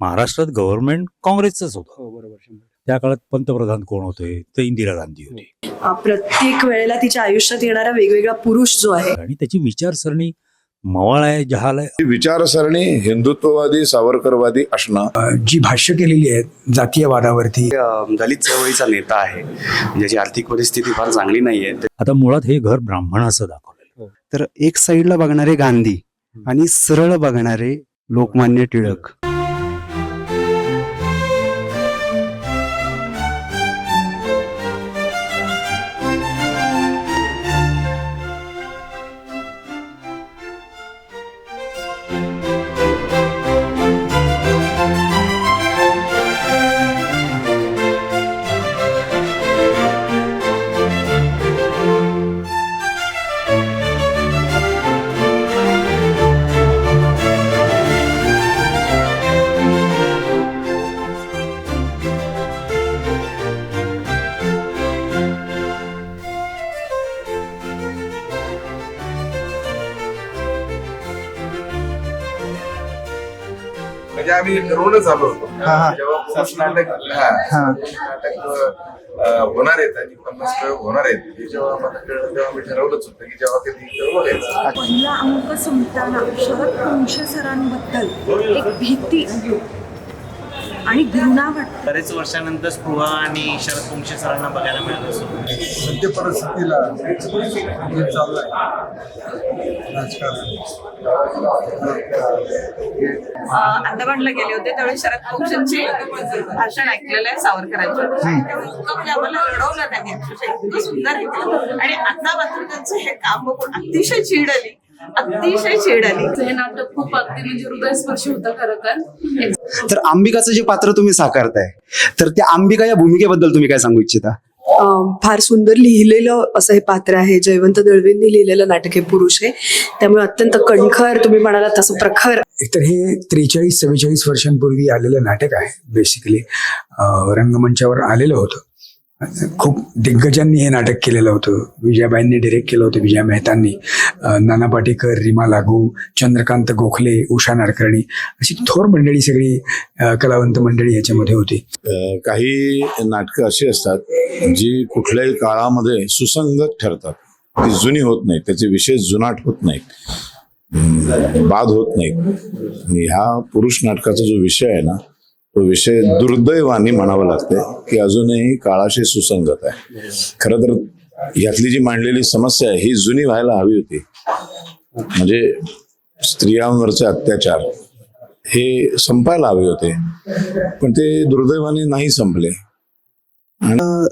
महाराष्ट्रात गव्हर्नमेंट काँग्रेसच होतं. हो बरोबर त्या काळात पंतप्रधान कोण होते? तर इंदिरा गांधी होती. प्रत्येक वेळेला तिच्या आयुष्यात येणारा वेगवेगळा पुरुष जो आहे आणि त्याची विचारसरणी मवाळ आहे जहाल आहे. विचारसरणी हिंदुत्ववादी सावरकरवादी असणं. जी भाष्य केलेली आहेत जातीयवादावरती दलित चळवळीचा नेता आहे ज्याची आर्थिक परिस्थिती फार चांगली नाहीये आता मुळात हे घर ब्राह्मणाचं दाखवलेलं आहे. तर एक साईडला बघणारे गांधी आणि सरळ बघणारे लोकमान्य टिळक. म्हणजे आम्ही ठरवूनच आलो होतो. जेव्हा पुरुष नाटक हा, पुरुष नाटक अं, होणार आहेत आणि पन्नास प्रयोग होणार आहेत. हे जेव्हा आम्हाला कळलं तेव्हा आम्ही ठरवलंच होतं की जेव्हा कधी तर बघायचं पहिला अंक संपताना शरद पंक्ष सरांबद्दल एक भीती आणि घृणा वाटते. बरेच वर्षानंतर स्पृहा आणि शरद वंशी सरांना बघायला मिळालं असं सद्य परिस्थितीला जे राजकारण. अंदमानला गेले होते त्यावेळी शरद पक्षांचे भाषण ऐकलेलं आहे सावरकरांचं इतकं म्हणजे आम्हाला रडवलं त्यांनी. अक्षरशः इतकं सुंदर ऐकलं आणि आता मात्र त्यांचं हे काम बघून अतिशय चीड आली अतिशय चीड आली. हे नाटक खूप अगदी म्हणजे हृदयस्पर्शी होतं खरं तर. तर अंबिकाचं जे पात्र तुम्ही साकारताय तर त्या अंबिका या भूमिकेबद्दल तुम्ही काय सांगू इच्छिता? अं, फार सुंदर लिहिलेलं असं हे पात्र आहे जयवंत दळवींनी लिहिलेलं नाटक हे पुरुष आहे. त्यामुळे अत्यंत कणखर तुम्ही म्हणाला तसं प्रखर. एकतर हे त्रेचाळीस चव्वेचाळीस वर्षांपूर्वी आलेलं नाटक आहे बेसिकली रंगमंचावर आलेलं होतं. खूप दिग्गजांनी हे नाटक केलेलं होतं. विजयाबाईंनी डिरेक्ट केलं होतं विजया मेहतांनी. नाना पाटेकर रीमा लागू चंद्रकांत गोखले उषा नाडकर्णी अशी थोर मंडळी सगळी कलावंत मंडळी याच्यामध्ये होती. काही नाटकं अशी असतात जी कुठल्याही काळामध्ये सुसंगत ठरतात. ती जुनी होत नाहीत त्याचे विषय जुनाट होत नाहीत. बाद होत नाहीत. ह्या पुरुष नाटकाचा जो विषय आहे ना तो विषय दुर्दैवाने म्हणावं लागते की अजूनही काळाशी सुसंगत आहे. खरं तर यातली जी मांडलेली समस्या आहे ही जुनी व्हायला हवी होती. म्हणजे स्त्रियांवरचे अत्याचार हे संपायला हवे होते. पण ते दुर्दैवाने नाही संपले.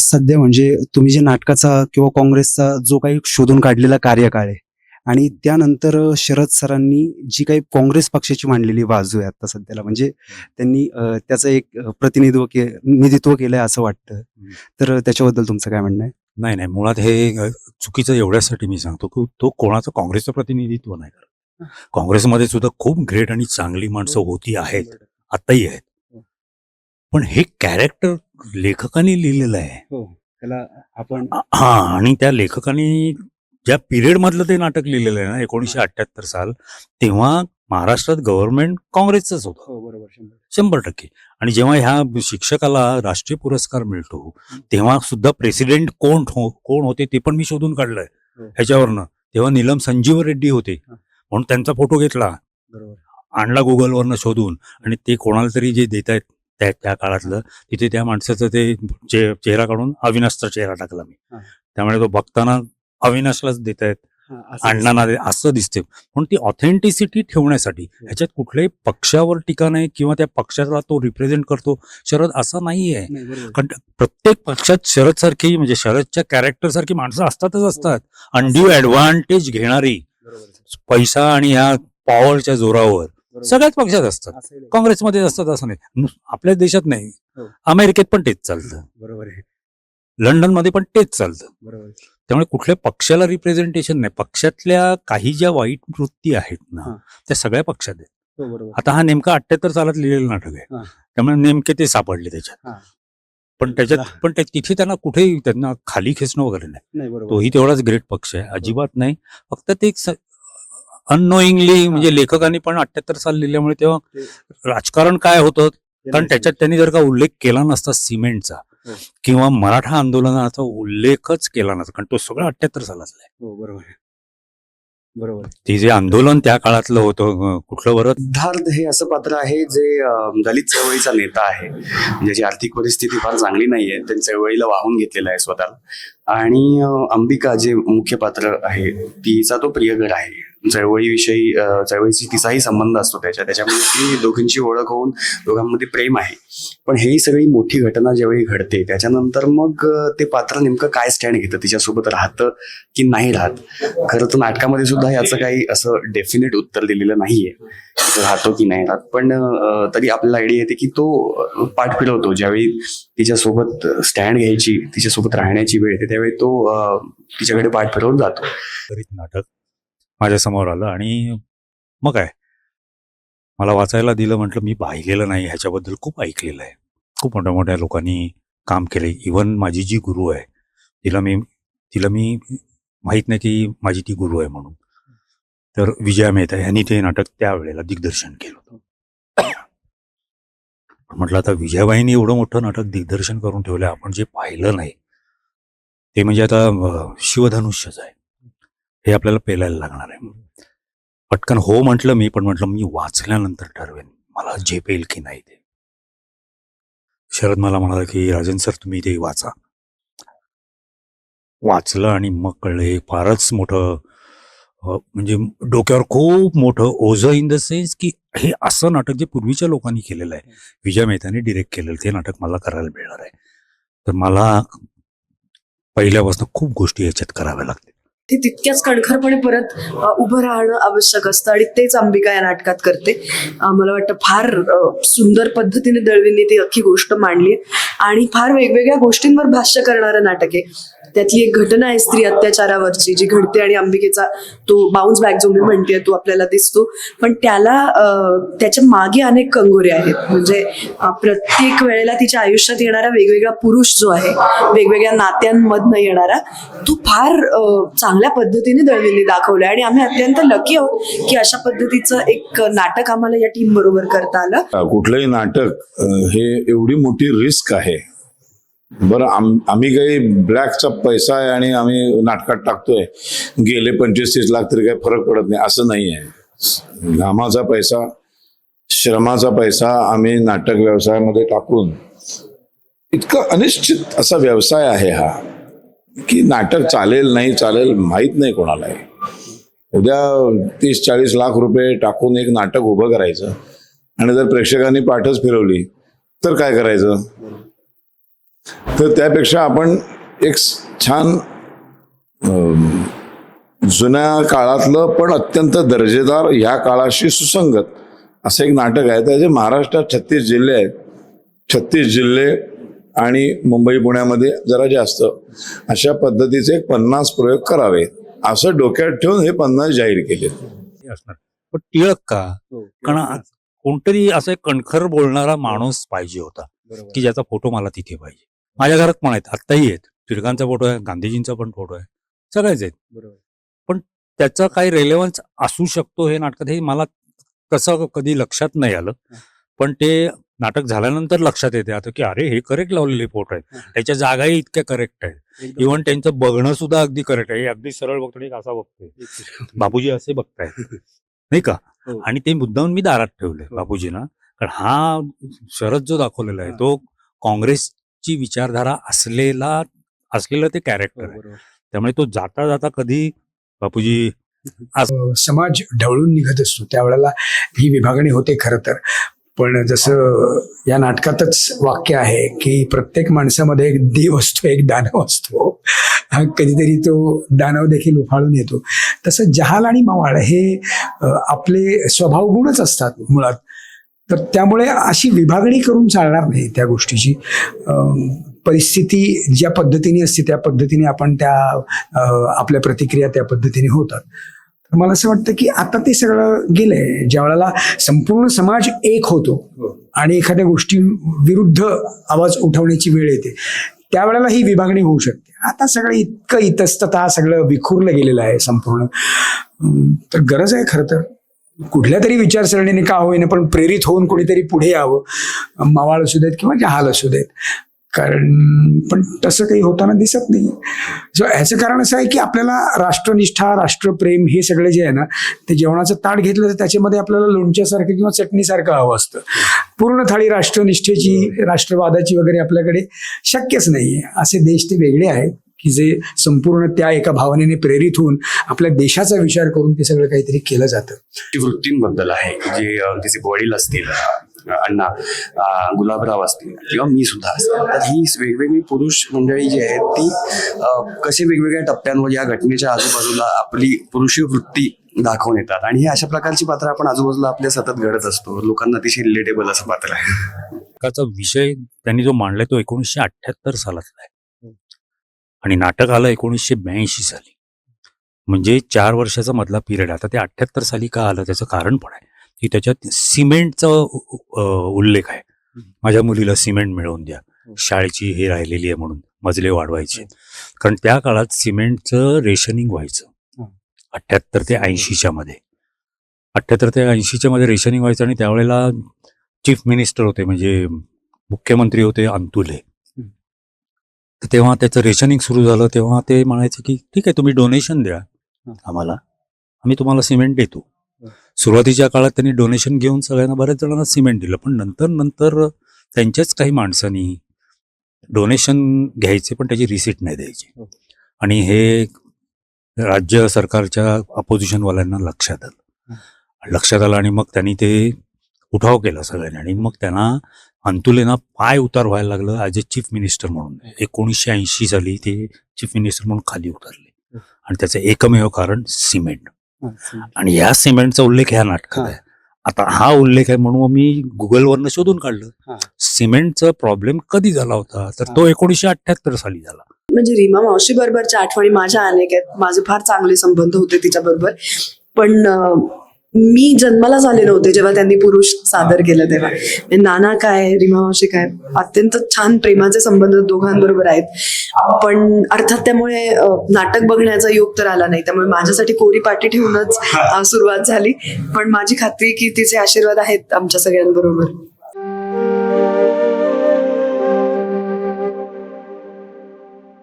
सध्या म्हणजे तुम्ही जे नाटकाचा किंवा काँग्रेसचा जो काही शोधून काढलेला कार्यकाळ आहे आणि त्यानंतर शरद सरांनी जी काही काँग्रेस पक्षाची मांडलेली बाजू आहे आता सध्याला म्हणजे त्यांनी त्याचं एक प्रतिनिधित्व के निधित्व केलंय असं वाटतं. तर त्याच्याबद्दल तुमचं काय म्हणणं आहे? नाही नाही मुळात हे चुकीचं एवढ्यासाठी मी सांगतो की तो कोणाचं काँग्रेसचं प्रतिनिधित्व नाही करत. काँग्रेसमध्ये सुद्धा खूप ग्रेट आणि चांगली माणसं होती आहेत आताही आहेत. पण हे कॅरेक्टर लेखकाने लिहिलेलं आहे. हो त्याला आपण हा आणि त्या लेखकाने ज्या पिरियड मधलं ते नाटक लिहिलेलं आहे ना एकोणीशे अठ्याहत्तर साल तेव्हा महाराष्ट्रात गव्हर्नमेंट काँग्रेसच होतं. हो शंभर टक्के. आणि जेव्हा ह्या शिक्षकाला राष्ट्रीय पुरस्कार मिळतो तेव्हा सुद्धा प्रेसिडेंट कोण हो कोण होते ते पण मी शोधून काढलंय. हो. ह्याच्यावरनं. तेव्हा नीलम संजीव रेड्डी होते. म्हणून त्यांचा फोटो घेतला. आणला गुगलवरनं शोधून. आणि ते कोणाला तरी जे देत आहेत त्या त्या काळातलं तिथे त्या माणसाचं ते चेहरा काढून अविनाशचा चेहरा टाकला मी. त्यामुळे तो बघताना अविनाशलाच देत आहेत असं- अण्णांना असं दिसते म्हणून ती ऑथेंटिसिटी ठेवण्यासाठी ह्याच्यात कुठल्याही पक्षावर टीका नाही किंवा त्या पक्षाला तो रिप्रेझेंट करतो. शरद असा नाहीये. नाही, बरोबर. कारण प्रत्येक पक्षात शरद सारखी म्हणजे शरदच्या कॅरेक्टर सारखी माणसं असतातच असतात. अनड्यू ऍडव्हान्टेज घेणारी. पैसा आणि ह्या पॉवरच्या जोरावर. सगळ्याच पक्षात असतात. असं आहे. काँग्रेसमध्ये असतात असं नाही. आपल्या देशात नाही. हो. अमेरिकेत पण तेच चालतं. बरोबर आहे. लंडनमध्ये पण तेच चालतं. बरोबर आहे. त्यामुळे कुठल्या पक्षाला रिप्रेझेंटेशन नाही. पक्षातल्या काही ज्या वाईट वृत्ती आहेत ना. त्या सगळ्या पक्षात आहेत. हो आता हा नेमका अठ्याहत्तर सालात लिहिलेलं नाटक आहे. त्यामुळे नेमके ते सापडले त्याच्यात. पण त्याच्यात पण तिथे त्यांना कुठेही त्यांना खाली खेचणं वगैरे नाही. तोही तेवढाच ग्रेट पक्ष आहे. अजिबात नाही. फक्त ते अननोईंगली म्हणजे लेखकांनी पण अठ्याहत्तर साल लिहिल्यामुळे तेव्हा राजकारण काय होतं? कारण त्याच्यात त्यांनी जर का उल्लेख केला नसता सिमेंटचा. किंवा मराठा आंदोलनाचा उल्लेखच केला नसता कारण तो सगळं अठ्याहत्तर सालातला आहे. हो बरोबर बरोबर. ते जे आंदोलन त्या काळातलं होतं कुठलं बरं सिद्धार्थ हे असं पात्र आहे जे दलित चळवळीचा नेता आहे. ज्याची आर्थिक परिस्थिती फार चांगली नाहीये त्यांनी चळवळीला वाहून घेतलेला आहे स्वतःला. आणि अंबिका जे मुख्य पात्र आहे तिचा तो प्रियकर आहे. चळवळीविषयी चळवळीशी तिचाही संबंध असतो त्याच्या त्याच्यामुळे ती दोघींची ओळख होऊन दोघांमध्ये प्रेम आहे. पण ही सगळी मोठी घटना ज्यावेळी घडते त्याच्यानंतर मग ते पात्र नेमकं काय स्टँड घेतं? तिच्यासोबत राहतं की नाही राहत? खरं तर नाटकामध्ये सुद्धा याचं काही असं डेफिनेट उत्तर दिलेलं नाहीये. राहतो की नाही राहत? पण तरी आपल्याला आयडिया येते की तो पाठ फिरवतो. ज्यावेळी तिच्यासोबत स्टँड घ्यायची तिच्यासोबत राहण्याची वेळ येते त्यावेळी तो तिच्याकडे पाठ फिरवून जातो. नाटक. माझ्यासमोर आलं आणि मग काय? मला वाचायला दिलं म्हटलं मी पाहिलेलं नाही ह्याच्याबद्दल खूप ऐकलेलं आहे. खूप मोठ्या मोठ्या लोकांनी काम केले. इवन माझी जी गुरु आहे तिला मी तिला मी माहीत नाही की माझी ती गुरु आहे म्हणून. तर विजया मेहता यांनी ते नाटक त्यावेळेला दिग्दर्शन केलं होतं. म्हटलं आता विजयाबाईंनी एवढं मोठं नाटक दिग्दर्शन करून ठेवलं आपण जे पाहिलं नाही ते म्हणजे आता शिवधनुष्यच आहे. हे आपल्याला पेलायला लागणार आहे. पटकन हो म्हटलं मी पण म्हटलं मी वाचल्यानंतर ठरवेन मला झेपेल की नाही ते. शरद मला म्हणाला की राजन सर तुम्ही ते वाचा. वाचलं आणि मग कळलं हे फारच मोठं म्हणजे डोक्यावर खूप मोठं ओझ इन द सेन्स की हे असं नाटक जे पूर्वीच्या लोकांनी केलेलं आहे विजय मेहताने डिरेक्ट केलेलं ते नाटक मला करायला मिळणार आहे. तर मला पहिल्यापासून खूप गोष्टी याच्यात कराव्या लागतील. ती तितक्याच कणखरपणे परत उभं राहणं आवश्यक असतं आणि तेच अंबिका या नाटकात करते. मला वाटतं फार सुंदर पद्धतीने दळवींनी ती अख्खी गोष्ट मांडली आणि फार वेगवेगळ्या गोष्टींवर भाष्य करणारं नाटक आहे. त्यातली एक घटना आहे स्त्री अत्याचारावरची जी घडते आणि अंबिकेचा तो बाउन्स बॅक जो मी म्हणते तो आपल्याला दिसतो. पण त्याला त्याच्यामागे अनेक कंगोरे आहेत. म्हणजे प्रत्येक वेळेला तिच्या आयुष्यात येणारा वेगवेगळा पुरुष जो आहे वेगवेगळ्या नात्यांमधनं येणारा तो फार चांगल्या पद्धतीने दळवींनी दाखवलाय. आणि आम्ही अत्यंत लकी आहोत की अशा पद्धतीचं एक नाटक आम्हाला या टीम बरोबर करता आलं. कुठलंही नाटक हे एवढी मोठी रिस्क आहे. बरं आम आम्ही काही ब्लॅकचा पैसा आहे आणि आम्ही नाटकात टाकतोय. गेले पंचवीस तीस लाख तरी काही फरक पडत नाही असं नाही आहे. घामाचा पैसा श्रमाचा पैसा आम्ही नाटक व्यवसायामध्ये टाकून इतका अनिश्चित असा व्यवसाय आहे हा की नाटक चालेल नाही चालेल माहीत नाही कोणालाही. उद्या तीस चाळीस लाख रुपये टाकून एक नाटक उभं करायचं आणि जर प्रेक्षकांनी पाठच फिरवली तर काय करायचं? तर त्यापेक्षा आपण एक छान जुन्या काळातलं पण अत्यंत दर्जेदार ह्या काळाशी सुसंगत असं एक नाटक आहे. त्याचे महाराष्ट्रात छत्तीस जिल्हे आहेत छत्तीस जिल्हे आणि मुंबई पुण्यामध्ये जरा जास्त अशा पद्धतीचे एक पन्नास प्रयोग करावे. असं डोक्यात ठेवून हे पन्नास जाहीर केले. हे असणार. पण टिळक का? कारण आ- कोणतरी असं कणखर बोलणारा माणूस पाहिजे होता की ज्याचा फोटो मला तिथे पाहिजे. माझ्या घरात पण आहेत. आत्ताही आहेत. टिळकांचा फोटो आहे गांधीजींचा पण फोटो आहे. सगळेच आहेत. पण त्याचा काही रेलेव्हन्स असू शकतो हे नाटकात हे मला तसं कधी लक्षात नाही आलं. पण ते नाटक झाल्यानंतर लक्षात येते. आता की अरे हे करेक्ट लावलेले फोटो आहेत. त्याच्या जागाही इतक्या करेक्ट आहेत. इव्हन त्यांचं बघणं सुद्धा अगदी करेक्ट आहे. हे अगदी सरळ बघतो एक असा बघतोय. बाबूजी असे बघताय नाही का? हो. आणि ते मुद्दाहून मी दारात ठेवले बापूजींना. कारण हा शरद जो दाखवलेला आहे तो काँग्रेसची विचारधारा असलेला असलेलं ते कॅरेक्टर आहे. त्यामुळे तो जाता जाता कधी बापूजी समाज ढवळून निघत असतो. त्यावेळेला ही विभागणी होते खरं तर. पण जसं या नाटकातच वाक्य आहे की प्रत्येक माणसामध्ये एक देव असतो एक दानव असतो. कधीतरी तो दानव देखील उफाळून येतो. तसं जहाल आणि मवाळ हे आपले स्वभाव गुणच असतात मुळात. तर त्यामुळे अशी विभागणी करून चालणार नाही त्या गोष्टीची. परिस्थिती ज्या पद्धतीने असते त्या पद्धतीने आपण त्या आपल्या प्रतिक्रिया त्या पद्धतीने होतात. तर मला असं वाटतं की आता ते सगळं गेलंय. ज्या वेळेला संपूर्ण समाज एक होतो आणि एखाद्या गोष्टी विरुद्ध आवाज उठवण्याची वेळ येते त्यावेळेला ही विभागणी होऊ शकते. आता सगळं इतकं इतस्तता सगळं विखुरलं गेलेलं आहे संपूर्ण. तर गरज आहे खरं तर. कुठल्या तरी विचारसरणीने का होईना पण प्रेरित होऊन कोणीतरी पुढे यावं. मावाळ असू देत किंवा जहाल असू देत. कारण पण तसं काही होताना दिसत नाही. सो ह्याचं कारण असं आहे की आपल्याला राष्ट्रनिष्ठा राष्ट्रप्रेम हे सगळे जे आहे ना ते जेवणाचं ताट घेतलं तर त्याच्यामध्ये आपल्याला लोणच्यासारखं किंवा चटणीसारखं हवं असतं. पूर्ण थाळी राष्ट्रनिष्ठेची राष्ट्रवादाची वगैरे आपल्याकडे शक्यच नाही आहे असे देश ते वेगळे आहेत. की जे संपूर्ण त्या एका भावनेने प्रेरित होऊन आपल्या देशाचा विचार करून ते सगळं काहीतरी केलं जातं. वृत्तींबद्दल आहे जे तिचे वडील असतील अण्णा गुलाबराव असतील किंवा मी सुद्धा असेल तर ही वेगवेगळी पुरुष मंडळी जी आहेत ती कसे वेगवेगळ्या टप्प्यांवर या घटनेच्या आजूबाजूला आपली पुरुषी वृत्ती दाखवून येतात? आणि ही अशा प्रकारची पात्र आपण आजूबाजूला आपल्या सतत घडत असतो. लोकांना अतिशय रिलेटेबल असं पात्र आहे. विषय त्यांनी जो मांडलाय तो एकोणीसशे अठ्ठ्याहत्तर सालातला आहे. आणि नाटक आलं एकोणीसशे ब्याऐंशी साली. म्हणजे चार वर्षाचा मधला पिरियड आता ते अठ्ठ्याहत्तर साली का आलं त्याचं कारण पण आहे. की त्याच्यात सिमेंटचा उल्लेख आहे. माझ्या मुलीला सिमेंट मिळवून द्या. शाळेची हे राहिलेली आहे म्हणून. मजले वाढवायचे. कारण त्या काळात सिमेंटचं रेशनिंग व्हायचं. अठ्ठ्याहत्तर ते ऐंशीच्या मध्ये. अठ्ठ्याहत्तर ते ऐंशीच्या मध्ये रेशनिंग व्हायचं आणि त्यावेळेला चीफ मिनिस्टर होते. म्हणजे मुख्यमंत्री होते अंतुले. तेव्हा त्याचं रेशनिंग सुरू झालं तेव्हा ते म्हणायचे की ठीक आहे तुम्ही डोनेशन द्या आम्हाला. आम्ही तुम्हाला सिमेंट देतो. सुरुवातीच्या काळात त्यांनी डोनेशन घेऊन सगळ्यांना बऱ्याच जणांना सिमेंट दिलं पण नंतर नंतर त्यांच्याच काही माणसांनी डोनेशन घ्यायचे पण त्याची रिसिट नाही द्यायची. आणि हे राज्य सरकारच्या अपोजिशनवाल्यांना लक्षात आलं. लक्षात आलं आणि मग त्यांनी ते उठाव केला सगळ्यांनी. आणि मग त्यांना अंतुलेना पाय उतार व्हायला लागलं ॲज अ चीफ मिनिस्टर म्हणून. एकोणीसशे ऐंशी साली ते चीफ मिनिस्टर म्हणून खाली उतरले. आणि त्याचं एकमेव कारण सिमेंट. आणि या सिमेंटचा उल्लेख ह्या नाटकात आहे. आता हा उल्लेख आहे म्हणून मी गुगलवरनं शोधून. काढलं. सिमेंटचा प्रॉब्लेम कधी झाला होता? तर तो एकोणीसशे अठ्ठ्याहत्तर साली झाला. म्हणजे रीमा मावशी बरोबरच्या आठवणी माझ्या अनेक आहेत. माझे फार चांगले संबंध होते तिच्याबरोबर. पण मी जन्माला झाले नव्हते जेव्हा त्यांनी पुरुष सादर केलं तेव्हा. म्हणजे नाना काय रीमा मावशी काय अत्यंत छान प्रेमाचे संबंध दोघांबरोबर आहेत. पण अर्थात त्यामुळे नाटक बघण्याचा योग तर आला नाही. त्यामुळे माझ्यासाठी कोरी पाठी ठेवूनच सुरुवात झाली. पण माझी खात्री की तिचे आशीर्वाद आहेत आमच्या सगळ्यांबरोबर.